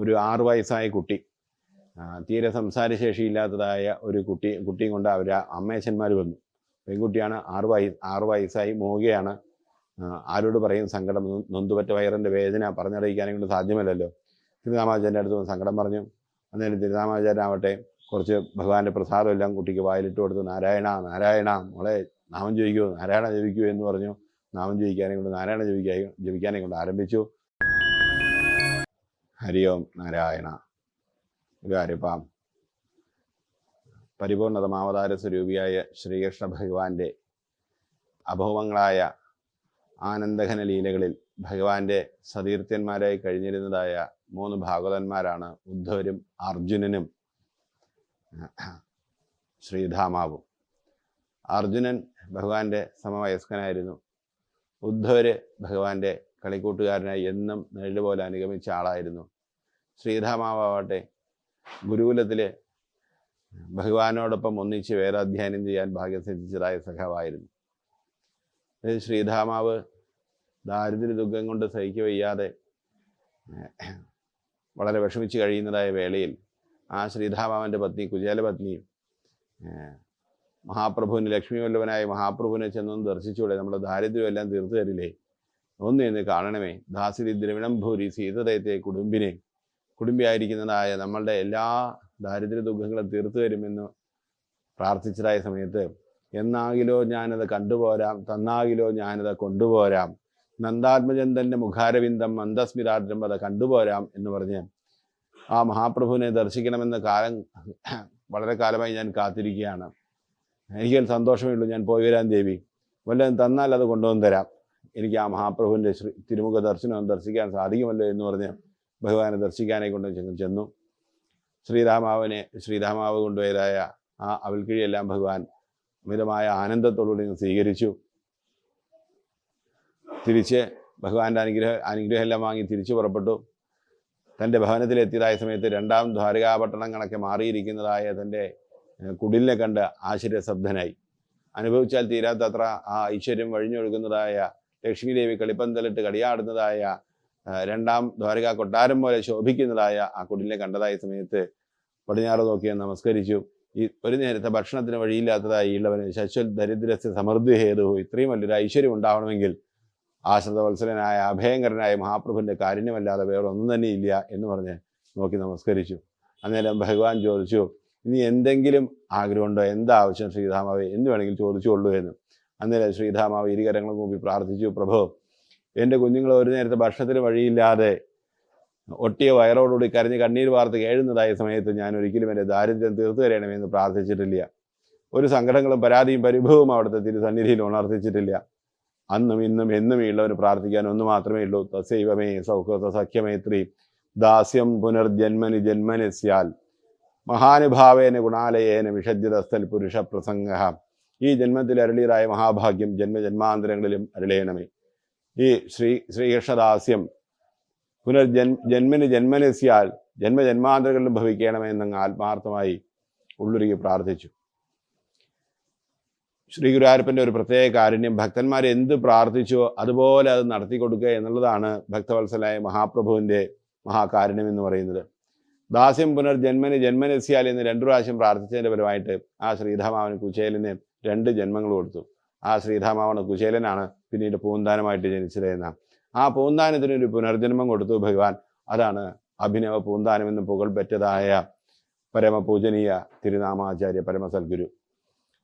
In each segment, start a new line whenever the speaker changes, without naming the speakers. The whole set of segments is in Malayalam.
ഒരു ആറു വയസ്സായ കുട്ടി തീരെ സംസാരശേഷിയില്ലാത്തതായ ഒരു കുട്ടി കുട്ടിയും കൊണ്ട് അവർ അമ്മേച്ചന്മാർ വന്നു. പെൺകുട്ടിയാണ് ആറു വയസ്സ് ആറു വയസ്സായി മോഹുകയാണ്. ആരോട് പറയും സങ്കടം? നൊന്തുപറ്റ വയറിന്റെ വേദന പറഞ്ഞറിയിക്കാനും കൊണ്ട് സാധ്യമല്ലല്ലോ. തിരുനാമാചാര്യന്റെ അടുത്ത് സങ്കടം പറഞ്ഞു. അന്നേരം തിരുനാമാചാര്യനാവട്ടെ കുറച്ച് ഭഗവാന്റെ പ്രസാദം എല്ലാം കുട്ടിക്ക് വായിലിട്ട് കൊടുത്ത്. നാരായണ നാരായണ മോളെ നാമം ജപിക്കൂ നാരായണ ജപിക്കൂ എന്ന് പറഞ്ഞു. നാമം ജപിക്കാനെ കൊണ്ട് നാരായണ ജപിക്കായി ജപിക്കാനെ കൊണ്ട് ആരംഭിച്ചു. ഹരി ഓം നാരായണ ഗുരുവായൂരപ്പാം പരിപൂർണതമാവതാര സ്വരൂപിയായ ശ്രീകൃഷ്ണ ഭഗവാന്റെ അഭൗമങ്ങളായ ആനന്ദഘന ലീലകളിൽ ഭഗവാന്റെ സതീർത്ഥ്യന്മാരായി കഴിഞ്ഞിരുന്നതായ മൂന്ന് ഭാഗവതന്മാരാണ് ഉദ്ധവരും അർജുനനും ശ്രീധാമാവും. അർജുനൻ ഭഗവാന്റെ സമവയസ്കനായിരുന്നു. ഉദ്ധവര് ഭഗവാന്റെ കളിക്കൂട്ടുകാരനായി എന്നും നെല്ലുപോലെ അനുഗമിച്ച ആളായിരുന്നു. ശ്രീധാമാവട്ടെ ഗുരുകുലത്തിലെ ഭഗവാനോടൊപ്പം ഒന്നിച്ച് വേദാധ്യയനം ചെയ്യാൻ ഭാഗ്യം സിദ്ധിച്ചതായ സഖാവായിരുന്നു. ശ്രീധാമാവ് ദാരിദ്ര്യ ദുഃഖം കൊണ്ട് സഹിക്കുക വയ്യാതെ വളരെ വിഷമിച്ച് കഴിയുന്നതായ വേളയിൽ ആ ശ്രീധാമാവന്റെ പത്നി കുചേലപത്നി ഏഹ്, മഹാപ്രഭുവിന് ലക്ഷ്മി വല്ലവനായ മഹാപ്രഭുവിനെ ചെന്നൊന്ന് ദർശിച്ചൂടെ. നമ്മുടെ ദാരിദ്ര്യം എല്ലാം തീർത്തു തരില്ലേ ഒന്ന് എന്ന് കാണണമേ. ദാസിരി ദ്രവിണം ഭൂരി സീതദയത്തെ കുടുംബിനെ കുടുംബിയായിരിക്കുന്നതായ നമ്മളുടെ എല്ലാ ദാരിദ്ര്യ ദുഃഖങ്ങളും തീർത്തു തരുമെന്ന് പ്രാർത്ഥിച്ചതായ സമയത്ത് എന്നാകിലോ ഞാനത് കണ്ടുപോരാം തന്നാകിലോ ഞാനത് കൊണ്ടുപോരാം. നന്ദാത്മജന്തന്റെ മുഖാരവിന്ദം മന്ദസ്മിതാദ്രം അത് കണ്ടുപോരാം എന്ന് പറഞ്ഞ് ആ മഹാപ്രഭുവിനെ ദർശിക്കണമെന്ന കാലം വളരെ കാലമായി ഞാൻ കാത്തിരിക്കുകയാണ്. എനിക്ക് സന്തോഷമേ ഉള്ളൂ ഞാൻ പോയി വരാൻ ദേവി. വല്ലതും തന്നാൽ അത് കൊണ്ടുവന്ന് തരാം. എനിക്ക് ആ മഹാപ്രഭുവിന്റെ ശ്രീ തിരുമുഖ ദർശനം ദർശിക്കാൻ സാധിക്കുമല്ലോ എന്ന് പറഞ്ഞ് ഭഗവാനെ ദർശിക്കാനെ കൊണ്ട് ചെന്ന് ശ്രീരാമാവിനെ ശ്രീരാമാവ് കൊണ്ടുപോയതായ ആ അവൽക്കിഴിയെല്ലാം ഭഗവാൻ അമിതമായ ആനന്ദത്തോടുകൂടി സ്വീകരിച്ചു. തിരിച്ച് ഭഗവാന്റെ അനുഗ്രഹ അനുഗ്രഹമെല്ലാം വാങ്ങി തിരിച്ചു പുറപ്പെട്ടു. തന്റെ ഭവനത്തിലെത്തിയതായ സമയത്ത് രണ്ടാം ദ്വാരകാപട്ടണം കണക്കെ മാറിയിരിക്കുന്നതായ തന്റെ കുടിലിനെ കണ്ട് ആശ്ചര്യശബ്ദനായി അനുഭവിച്ചാൽ തീരാത്തത്ര ആ ഐശ്വര്യം വഴിഞ്ഞൊഴുകുന്നതായ ലക്ഷ്മി ദേവി കളിപ്പന്തലിട്ട് കടിയാടുന്നതായ രണ്ടാം ദ്വാരക കൊട്ടാരം പോലെ ശോഭിക്കുന്നതായ ആ കുടിലിനെ കണ്ടതായ സമയത്ത് പടിഞ്ഞാറ് നോക്കിയാൽ നമസ്കരിച്ചു. ഈ ഒരു നേരത്തെ ഭക്ഷണത്തിന് വഴിയില്ലാത്തതായി ഉള്ളവന് ശശ്വൽ ദരിദ്രസ്യ സമൃദ്ധി ഹേതു. ഇത്രയും വലിയൊരു ഐശ്വര്യം ഉണ്ടാവണമെങ്കിൽ ആശ്രിതവത്സരനായ അഭയങ്കരനായ മഹാപ്രഭുവിന്റെ കാരുണ്യമല്ലാതെ വേറെ ഒന്നും തന്നെ ഇല്ല എന്ന് പറഞ്ഞ് നോക്കി നമസ്കരിച്ചു. അന്നേരം ഭഗവാൻ ചോദിച്ചു ഇനി എന്തെങ്കിലും ആഗ്രഹമുണ്ടോ? എന്താവശ്യം ശ്രീധാമാവെ എന്ത് വേണമെങ്കിലും ചോദിച്ചുള്ളൂ എന്ന്. അന്നേരം ശ്രീധാമാവ് ഇരുകരങ്ങളും കൂപ്പി പ്രാർത്ഥിച്ചു പ്രഭു എന്റെ കുഞ്ഞുങ്ങൾ ഒരു നേരത്തെ ഭക്ഷണത്തിന് വഴിയില്ലാതെ ഒട്ടിയ വയറോടുകൂടി കരഞ്ഞ് കണ്ണീർ വാർത്ത് കേഴുന്നതായ സമയത്ത് ഞാൻ ഒരിക്കലും എന്റെ ദാരിദ്ര്യം തീർത്തു തരണമെന്ന് പ്രാർത്ഥിച്ചിട്ടില്ല. ഒരു സങ്കടങ്ങളും പരാതിയും പരിഭവവും അവിടുത്തെ തിരുസന്നിധിയിൽ ഉണർത്തിച്ചിട്ടില്ല. അന്നും ഇന്നും എന്നും ഉള്ളവർ പ്രാർത്ഥിക്കാൻ ഒന്ന് മാത്രമേ ഉള്ളൂ. തസൈവമേ സൗഹൃദ സഖ്യമേത്രി ദാസ്യം പുനർജന്മനി ജന്മനസ്യാൽ മഹാനുഭാവേന ഗുണാലയേന വിഷജ്യതസ്ഥൽ പുരുഷ പ്രസംഗ ഈ ജന്മത്തിൽ അരളിയറായ മഹാഭാഗ്യം ജന്മജന്മാന്തരങ്ങളിലും അരളയണമേ ഈ ശ്രീ ശ്രീകൃഷ്ണദാസ്യം പുനർജൻ ജന്മന് ജന്മനസ്യാൽ ജന്മജന്മാന്തരങ്ങളിലും ഭവിക്കണമെന്നങ്ങ് ആത്മാർത്ഥമായി ഉള്ളുരുകി പ്രാർത്ഥിച്ചു. ശ്രീ ഗുരുവായൂരപ്പന്റെ ഒരു പ്രത്യേക കാരുണ്യം ഭക്തന്മാർ എന്ത് പ്രാർത്ഥിച്ചോ അതുപോലെ അത് നടത്തി കൊടുക്കുക എന്നുള്ളതാണ് ഭക്തവത്സലായ മഹാപ്രഭുവിന്റെ മഹാകാരുണ്യം എന്ന് പറയുന്നത്. ദാസ്യം പുനർജന്മന് ജന്മനസ്യാൽ എന്ന് രണ്ടു പ്രാവശ്യം പ്രാർത്ഥിച്ചതിന്റെ പരമായിട്ട് ആ ശ്രീധാമാവന് കുചേലിന് രണ്ട് ജന്മങ്ങൾ കൊടുത്തു. ആ ശ്രീധാമാവണ കുശേലനാണ് പിന്നീട് പൂന്താനമായിട്ട് ജനിച്ചത് എന്ന. ആ പൂന്താനത്തിന് ഒരു പുനർജന്മം കൊടുത്തു ഭഗവാൻ. അതാണ് അഭിനവ പൂന്താനം എന്ന് പുകൾ പെറ്റതായ പരമപൂജനീയ തിരുനാമാചാര്യ പരമസൽഗുരു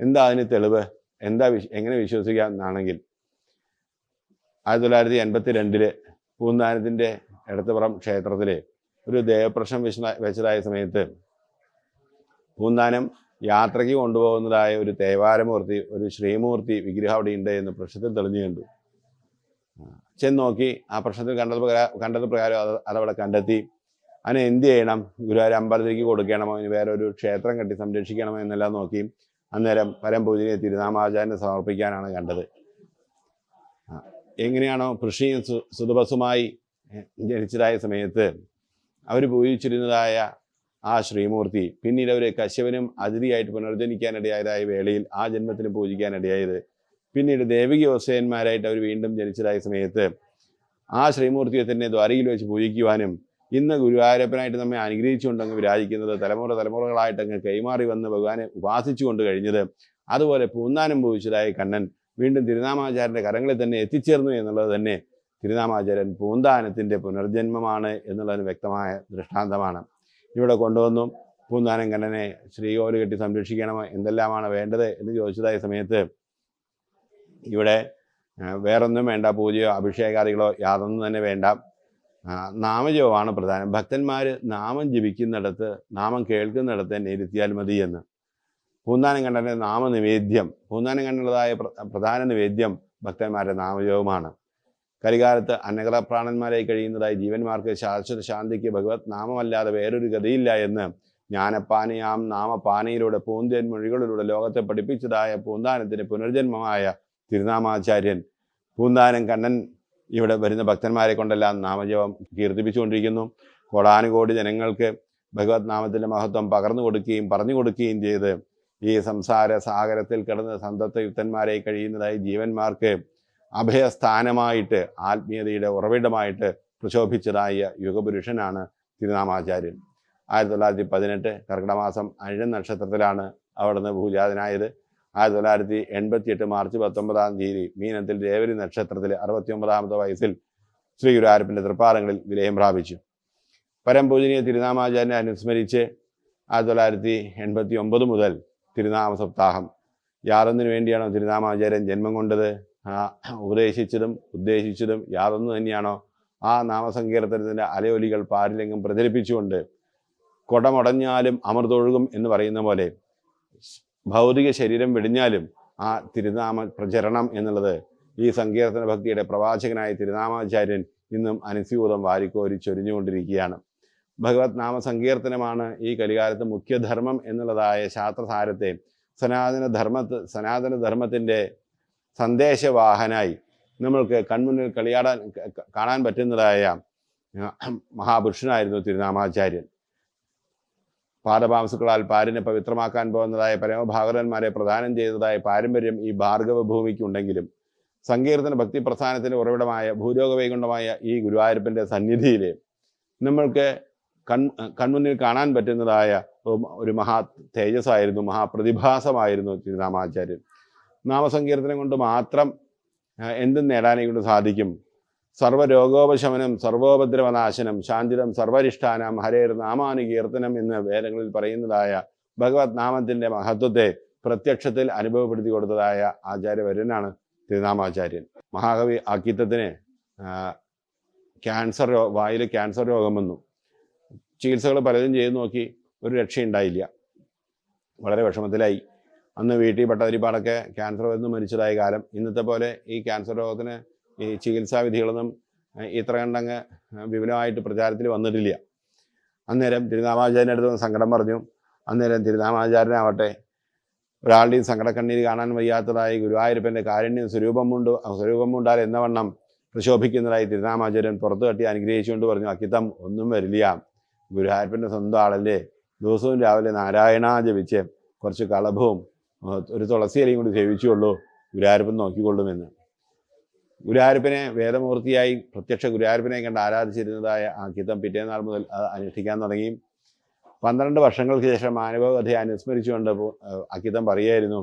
എന്താ അതിന് തെളിവ്? എന്താ വിശ് എങ്ങനെ വിശ്വസിക്കാം എന്നാണെങ്കിൽ ആയിരത്തി തൊള്ളായിരത്തി എൺപത്തി രണ്ടിൽ പൂന്താനത്തിന്റെ ഇടത്തുപുറം ക്ഷേത്രത്തിലെ ഒരു ദേവപ്രശ്നം വെച്ച വെച്ചതായ സമയത്ത് പൂന്താനം യാത്രയ്ക്ക് കൊണ്ടുപോകുന്നതായ ഒരു തേവാരമൂർത്തി ഒരു ശ്രീമൂർത്തി വിഗ്രഹം അവിടെ ഉണ്ട് എന്ന് പ്രശ്നത്തിൽ തെളിഞ്ഞു കണ്ടു. ചെന്ന് നോക്കി ആ പ്രശ്നത്തിൽ കണ്ടത് കണ്ടത് പ്രകാരം അത് അതവിടെ കണ്ടെത്തി. അതിനെ എന്ത് ചെയ്യണം? ഗുരുവായൂർ അമ്പലത്തിലേക്ക് കൊടുക്കണമോ? ഇനി വേറെ ഒരു ക്ഷേത്രം കെട്ടി സംരക്ഷിക്കണമോ എന്നെല്ലാം നോക്കി അന്നേരം പരംപൂജനീയ തിരുനാമാചാര്യന് സമർപ്പിക്കാനാണ് കണ്ടത്. എങ്ങനെയാണോ കൃഷിയും സുതപസുമായി ജനിച്ചതായ സമയത്ത് അവർ പൂജിച്ചിരുന്നതായ ആ ശ്രീമൂർത്തി പിന്നീട് അവർ കശ്യപനും അതിഥിയായിട്ട് പുനർജനിക്കാനിടയായതായ വേളയിൽ ആ ജന്മത്തിന് പൂജിക്കാനിടയായത്. പിന്നീട് ദേവിക വസയന്മാരായിട്ട് അവർ വീണ്ടും ജനിച്ചതായ സമയത്ത് ആ ശ്രീമൂർത്തിയെ തന്നെ ദ്വാരയിൽ വെച്ച് പൂജിക്കുവാനും ഇന്ന് ഗുരുവായൂരപ്പനായിട്ട് നമ്മെ അനുഗ്രഹിച്ചുകൊണ്ടങ്ങ് വിരാജിക്കുന്നത് തലമുറ തലമുറകളായിട്ട് അങ്ങ് കൈമാറി വന്ന് ഭഗവാനെ ഉപാസിച്ചുകൊണ്ട് കഴിഞ്ഞത് അതുപോലെ പൂന്താനം ഭവിച്ചതായ കണ്ണൻ വീണ്ടും തിരുനാമാചാര്യന്റെ കരങ്ങളിൽ തന്നെ എത്തിച്ചേർന്നു എന്നുള്ളത് തന്നെ തിരുനാമാചാര്യൻ പൂന്താനത്തിന്റെ പുനർജന്മമാണ് എന്നുള്ളതിന് വ്യക്തമായ ദൃഷ്ടാന്തമാണ്. ഇവിടെ കൊണ്ടുവന്നു. പൂന്താനം കണ്ണനെ ശ്രീകോവിൽ കെട്ടി സംരക്ഷിക്കണമോ എന്തെല്ലാമാണ് വേണ്ടത് എന്ന് ചോദിച്ചതായ സമയത്ത് ഇവിടെ വേറൊന്നും വേണ്ട പൂജയോ അഭിഷേകാദികളോ യാതൊന്നും തന്നെ വേണ്ട. നാമജപമാണ് പ്രധാനം. ഭക്തന്മാർ നാമം ജപിക്കുന്നിടത്ത് നാമം കേൾക്കുന്നിടത്ത് തന്നെ ഇരുത്തിയാൽ മതി എന്ന്. പൂന്താനം നാമനിവേദ്യം പൂന്താനം പ്ര- പ്രധാന നിവേദ്യം ഭക്തന്മാരുടെ നാമജപമാണ്. കരികാലത്ത് അന്നകത പ്രാണന്മാരായി കഴിയുന്നതായി ജീവന്മാർക്ക് ശാശ്വത ശാന്തിക്ക് ഭഗവത് നാമമല്ലാതെ വേറൊരു ഗതിയില്ല എന്ന് ജ്ഞാനപ്പാനയാം നാമപാനയിലൂടെ പൂന്തേൻ മൊഴികളിലൂടെ ലോകത്തെ പഠിപ്പിച്ചതായ പൂന്താനത്തിന് പുനർജന്മമായ തിരുനാമാചാര്യൻ പൂന്താനം കണ്ണൻ ഇവിടെ വരുന്ന ഭക്തന്മാരെ കൊണ്ടെല്ലാം നാമജപം കീർത്തിപ്പിച്ചുകൊണ്ടിരിക്കുന്നു. കോടാനുകോടി ജനങ്ങൾക്ക് ഭഗവത് നാമത്തിന്റെ മഹത്വം പകർന്നു കൊടുക്കുകയും പറഞ്ഞു കൊടുക്കുകയും ചെയ്ത് ഈ സംസാര സാഗരത്തിൽ കിടന്ന് സന്തത്വയുക്തന്മാരെ കഴിയുന്നതായി ജീവന്മാർക്ക് അഭയസ്ഥാനമായിട്ട് ആത്മീയതയുടെ ഉറവിടമായിട്ട് പ്രശോഭിച്ചതായ യുഗപുരുഷനാണ് തിരുനാമാചാര്യൻ. ആയിരത്തി തൊള്ളായിരത്തി പതിനെട്ട് കർക്കിടമാസം അഴിഴൻ നക്ഷത്രത്തിലാണ് അവിടുന്ന് ഭൂജാതനായത്. ആയിരത്തി തൊള്ളായിരത്തി എൺപത്തി എട്ട് മാർച്ച് പത്തൊമ്പതാം തീയതി മീനത്തിൽ ദേവരി നക്ഷത്രത്തിൽ അറുപത്തി ഒമ്പതാമത്തെ വയസ്സിൽ ശ്രീ ഗുരുവായൂരപ്പന്റെ തൃപ്പാറങ്ങളിൽ വിലയം പ്രാപിച്ചു. പരംപൂജനീയ തിരുനാമാചാര്യനെ അനുസ്മരിച്ച് ആയിരത്തി തൊള്ളായിരത്തി എൺപത്തി ഒമ്പത് മുതൽ തിരുനാമ സപ്താഹം യാതൊന്നിനു വേണ്ടിയാണോ തിരുനാമാചാര്യൻ ജന്മം കൊണ്ടത്? ഉപദേശിച്ചതും ഉദ്ദേശിച്ചതും യാതൊന്നു തന്നെയാണോ? ആ നാമസങ്കീർത്തനത്തിന്റെ അലയൊലികൾ പാരിലെങ്കും പ്രചരിപ്പിച്ചുകൊണ്ട് കൊടമടഞ്ഞാലും അമൃതൊഴുകും എന്ന് പറയുന്ന പോലെ ഭൗതിക ശരീരം വെടിഞ്ഞാലും ആ തിരുനാമ പ്രചരണം എന്നുള്ളത് ഈ സങ്കീർത്തന ഭക്തിയുടെ പ്രവാചകനായ തിരുനാമാചാര്യൻ ഇന്നും അനുസ്യൂതം വാരിക്കോരി ചൊരിഞ്ഞുകൊണ്ടിരിക്കുകയാണ്. ഭഗവത് നാമ സങ്കീർത്തനമാണ് ഈ കലികാലത്ത് മുഖ്യധർമ്മം എന്നുള്ളതായ ശാസ്ത്രസാരത്തെ സനാതന ധർമ്മ സനാതന സന്ദേശവാഹനായി. നമ്മൾക്ക് കൺമുന്നിൽ കളിയാടാൻ കാണാൻ പറ്റുന്നതായ മഹാപുരുഷനായിരുന്നു തിരുനാമാചാര്യൻ. പാദപാംസുക്കളാൽ പാരിനെ പവിത്രമാക്കാൻ പോകുന്നതായ പരമഭാഗവതന്മാരെ പ്രദാനം ചെയ്തതായ പാരമ്പര്യം ഈ ഭാർഗവ ഭൂമിക്കുണ്ടെങ്കിലും സങ്കീർത്തന ഭക്തി പ്രസ്ഥാനത്തിന്റെ ഉറവിടമായ ഭൂരോഗവൈകുണ്ഠമായ ഈ ഗുരുവായൂരപ്പന്റെ സന്നിധിയിൽ നമ്മൾക്ക് കൺ കൺമുന്നിൽ കാണാൻ പറ്റുന്നതായ ഒരു മഹാ തേജസ്സായിരുന്നു മഹാപ്രതിഭാസമായിരുന്നു തിരുനാമാചാര്യൻ. നാമസങ്കീർത്തനം കൊണ്ട് മാത്രം എന്തും നേടാനേ കൊണ്ട് സാധിക്കും. സർവരോഗോപശമനം സർവോപദ്രവനാശനം ശാന്തിരം സർവരിഷ്ഠാനം ഹരേർ നാമാനുകീർത്തനം എന്ന് വേദങ്ങളിൽ പറയുന്നതായ ഭഗവത് നാമത്തിന്റെ മഹത്വത്തെ പ്രത്യക്ഷത്തിൽ അനുഭവപ്പെടുത്തി കൊടുത്തതായ ആചാര്യവര്യനാണ് തിരുനാമാചാര്യൻ. മഹാകവി അക്കിത്തത്തിന് ക്യാൻസർ രോ വായിൽ ക്യാൻസർ രോഗം വന്നു. ചികിത്സകൾ പലതും ചെയ്തു നോക്കി ഒരു രക്ഷയുണ്ടായില്ല. വളരെ വിഷമത്തിലായി. അന്ന് വീട്ടിൽ പട്ടതിരിപ്പാടൊക്കെ ക്യാൻസർ വന്ന് മരിച്ചതായ കാലം. ഇന്നത്തെ പോലെ ഈ ക്യാൻസർ രോഗത്തിന് ഈ ചികിത്സാ വിധികളൊന്നും ഇത്ര കണ്ടങ്ങ് വിപുലമായിട്ട് പ്രചാരത്തിൽ വന്നിട്ടില്ല. അന്നേരം തിരുനാമാചാര്യന്റെ അടുത്ത് വന്ന് സങ്കടം പറഞ്ഞു. അന്നേരം തിരുനാമാചാര്യനാവട്ടെ ഒരാളുടെയും സങ്കടക്കണ്ണീര് കാണാൻ വയ്യാത്തതായി ഗുരുവായൂരപ്പന്റെ കാരുണ്യം സ്വരൂപം കൊണ്ട് സ്വരൂപം കൊണ്ടാൽ എന്ന വണ്ണം പ്രശോഭിക്കുന്നതായി തിരുനാമാചാര്യൻ പുറത്തു കട്ടി അനുഗ്രഹിച്ചുകൊണ്ട് പറഞ്ഞു അക്കിത്തം ഒന്നും വരില്ല. ഗുരുവായൂരപ്പന്റെ സ്വന്തം ആളല്ലേ? ദിവസവും രാവിലെ നാരായണ ജപിച്ച് കുറച്ച് കളഭവും ഒരു തുളസി ഇലയും കൂടി സേവിച്ചുകൊള്ളൂ ഗുരുവായൂരപ്പൻ നോക്കിക്കൊള്ളുമെന്ന്. ഗുരുവായൂരപ്പനെ വേദമൂർത്തിയായി പ്രത്യക്ഷ ഗുരുവായൂരപ്പനെ കണ്ട് ആരാധിച്ചിരുന്നതായ ആ കിത്തം പിറ്റേന്നാൾ മുതൽ അത് അനുഷ്ഠിക്കാൻ തുടങ്ങി. പന്ത്രണ്ട് വർഷങ്ങൾക്ക് ശേഷം മാനവകഥയെ അനുസ്മരിച്ചുകൊണ്ട് അക്കിത്തം പറയുമായിരുന്നു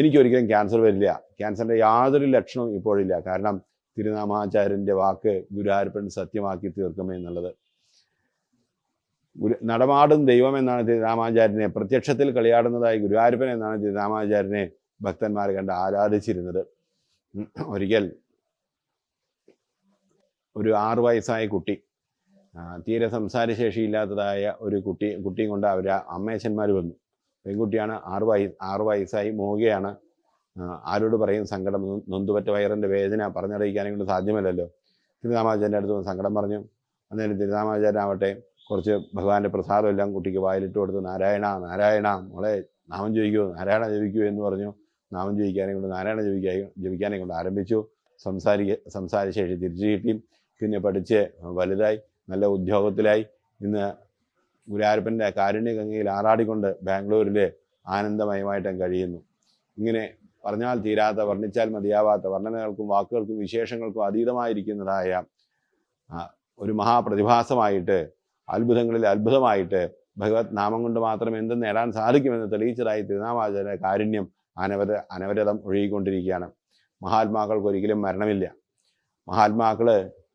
എനിക്കൊരിക്കലും ക്യാൻസർ വരില്ല. ക്യാൻസറിന്റെ യാതൊരു ലക്ഷണവും ഇപ്പോഴില്ല. കാരണം തിരുനാമാചാര്യന്റെ വാക്ക് ഗുരുവായൂരപ്പൻ സത്യമാക്കി തീർക്കുമെന്നുള്ളത്. ഗുരു നടമാടും ദൈവം എന്നാണ് തിരുരാമാചാര്യനെ പ്രത്യക്ഷത്തിൽ കളിയാടുന്നതായി ഗുരുവായൂരപ്പൻ എന്നാണ് തിരുരാമാചാര്യനെ ഭക്തന്മാർ കണ്ട് ആരാധിച്ചിരുന്നത്. ഒരിക്കൽ ഒരു ആറു വയസ്സായ കുട്ടി തീരെ സംസാരശേഷിയില്ലാത്തതായ ഒരു കുട്ടി കുട്ടിയും കൊണ്ട് അവർ അമ്മേച്ചന്മാർ വന്നു. പെൺകുട്ടിയാണ് ആറു വയ ആറു വയസ്സായി മോഹുകയാണ്. ആരോട് പറയും സങ്കടം നൊന്തുപറ്റ വയറിന്റെ വേദന പറഞ്ഞറിയിക്കാനും കൊണ്ട് സാധ്യമല്ലല്ലോ. തിരുനാമാചാര്യന്റെ അടുത്ത് സങ്കടം പറഞ്ഞു. അന്നേരം തിരുനാമാചാര്യനാവട്ടെ കുറച്ച് ഭഗവാന്റെ പ്രസാദം എല്ലാം കുട്ടിക്ക് വായിലിട്ട് കൊടുത്ത് നാരായണ നാരായണ മോളെ നാമം ജപിക്കൂ നാരായണ ജപിക്കൂ എന്ന് പറഞ്ഞു. നാമം ജപിക്കാനെ കൊണ്ട് നാരായണ ജപിക്കാ ജപിക്കാനെ കൊണ്ട് ആരംഭിച്ചു. സംസാരിക്ക സംസാരശേഷി തിരിച്ചു കിട്ടി. പിന്നെ പഠിച്ച് വലുതായി നല്ല ഉദ്യോഗത്തിലായി. ഇന്ന് ഗുരുവായൂരപ്പന്റെ കാരുണ്യഗംഗയിൽ ആറാടിക്കൊണ്ട് ബാംഗ്ലൂരിൽ ആനന്ദമയമായിട്ടും കഴിയുന്നു. ഇങ്ങനെ പറഞ്ഞാൽ തീരാത്ത വർണിച്ചാൽ മതിയാവാത്ത വർണനകൾക്കും വാക്കുകൾക്കും വിശേഷങ്ങൾക്കും അതീതമായിരിക്കുന്നതായ ഒരു മഹാപ്രതിഭാസമായിട്ട് അത്ഭുതങ്ങളിൽ അത്ഭുതമായിട്ട് ഭഗവത് നാമം കൊണ്ട് മാത്രം എന്തും നേടാൻ സാധിക്കുമെന്ന് തെളിയിച്ചതായി തിരുനാമാചാര്യ കാരുണ്യം അനവര അനവരതം ഒഴുകിക്കൊണ്ടിരിക്കുകയാണ്. മഹാത്മാക്കൾക്ക് ഒരിക്കലും മരണമില്ല. മഹാത്മാക്കൾ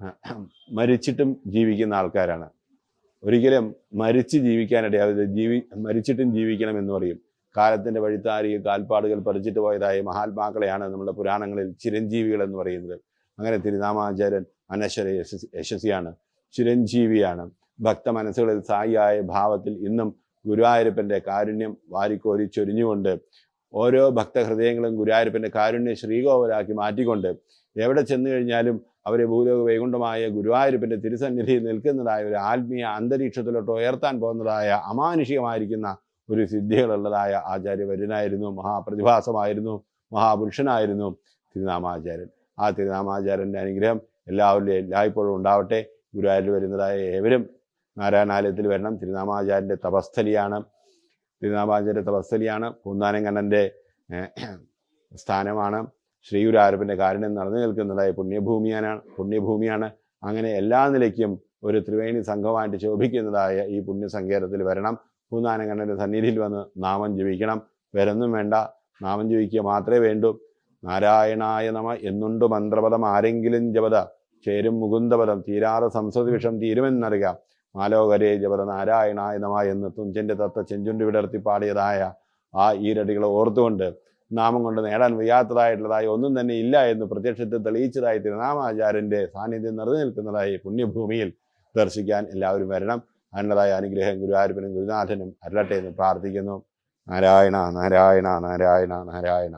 മരിച്ചിട്ടും ജീവിക്കുന്ന ആൾക്കാരാണ്. ഒരിക്കലും മരിച്ച് ജീവിക്കാനിടയാവില്ല ജീവി മരിച്ചിട്ടും ജീവിക്കണം എന്ന് പറയും. കാലത്തിന്റെ വഴിത്താരി കാൽപ്പാടുകൾ പറിച്ചിട്ട് പോയതായ മഹാത്മാക്കളെയാണ് നമ്മുടെ പുരാണങ്ങളിൽ ചിരഞ്ജീവികൾ എന്ന് പറയുന്നത്. അങ്ങനെ തിരുനാമാചാര്യൻ അനശ്വര യശസ് യശസ്വിയാണ്. ചിരഞ്ജീവിയാണ്. ഭക്ത മനസ്സുകളിൽ സായിയായ ഭാവത്തിൽ ഇന്നും ഗുരുവായൂരപ്പന്റെ കാരുണ്യം വാരിക്കോരി ചൊരിഞ്ഞുകൊണ്ട് ഓരോ ഭക്തഹൃദയങ്ങളും ഗുരുവായൂരപ്പന്റെ കാരുണ്യ ശ്രീകോവരാക്കി മാറ്റിക്കൊണ്ട് എവിടെ ചെന്നു കഴിഞ്ഞാലും അവരെ ഭൂലോക വൈകുണ്ഠമായ ഗുരുവായൂരപ്പന്റെ തിരുസന്നിധിയിൽ നിൽക്കുന്നതായ ഒരു ആത്മീയ അന്തരീക്ഷത്തിലോട്ട് ഉയർത്താൻ പോകുന്നതായ അമാനുഷികമായിരിക്കുന്ന ഒരു സിദ്ധികളുള്ളതായ ആചാര്യവര്യനായിരുന്നു മഹാപ്രതിഭാസമായിരുന്നു മഹാപുരുഷനായിരുന്നു തിരുനാമാചാര്യൻ. ആ തിരുനാമാചാര്യന്റെ അനുഗ്രഹം എല്ലാവരുടെയും എല്ലായ്പ്പോഴും ഉണ്ടാവട്ടെ. ഗുരുവായൂരിൽ വരുന്നതായ ഏവരും നാരായണാലയത്തിൽ വരണം. തിരുനാമാചാര്യന്റെ തപസ്ഥലിയാണ്. തിരുനാമാചാര്യ തപസ്ഥലിയാണ്. പൂന്താനങ്കണ്ണന്റെ സ്ഥാനമാണ്. ശ്രീഗുരാരപ്പന്റെ കാരുണ്യം നടന്നു നിൽക്കുന്നതായ പുണ്യഭൂമിയാണ് പുണ്യഭൂമിയാണ്. അങ്ങനെ എല്ലാ നിലയ്ക്കും ഒരു ത്രിവേണി സംഘമായിട്ട് ശോഭിക്കുന്നതായ ഈ പുണ്യസങ്കേതത്തിൽ വരണം. പൂന്താനങ്കണ്ണന്റെ സന്നിധിയിൽ വന്ന് നാമം ജപിക്കണം. വേറൊന്നും വേണ്ട. നാമം ജപിക്കുക മാത്രമേ വേണ്ടൂ. നാരായണായ നമ എന്നുണ്ട് മന്ത്രപദം. ആരെങ്കിലും ജപത. ചേരും മുകുന്ദപദം. തീരാതെ സംസ്കൃതി വിഷം തീരുമെന്നറിയാം. മാലോകരെ ജപര നാരായണായ എന്ന് തുഞ്ചന്റെ തത്ത ചെഞ്ചുണ്ടി വിടർത്തി പാടിയതായ ആ ഈരടികളെ ഓർത്തുകൊണ്ട് നാമം കൊണ്ട് നേടാൻ വയ്യാത്തതായിട്ടുള്ളതായി ഒന്നും തന്നെ ഇല്ല എന്ന് പ്രത്യക്ഷത്തിൽ തെളിയിച്ചതായി തിരുനാമാചാര്യന്റെ സാന്നിധ്യം നിറഞ്ഞു നിൽക്കുന്നതായി പുണ്യഭൂമിയിൽ ദർശിക്കാൻ എല്ലാവരും വരണം. അതിനുള്ളതായ അനുഗ്രഹം ഗുരുവായൂരപ്പനും ഗുരുനാഥനും അരളട്ടെ എന്ന് പ്രാർത്ഥിക്കുന്നു. നാരായണ നാരായണ നാരായണ നാരായണ.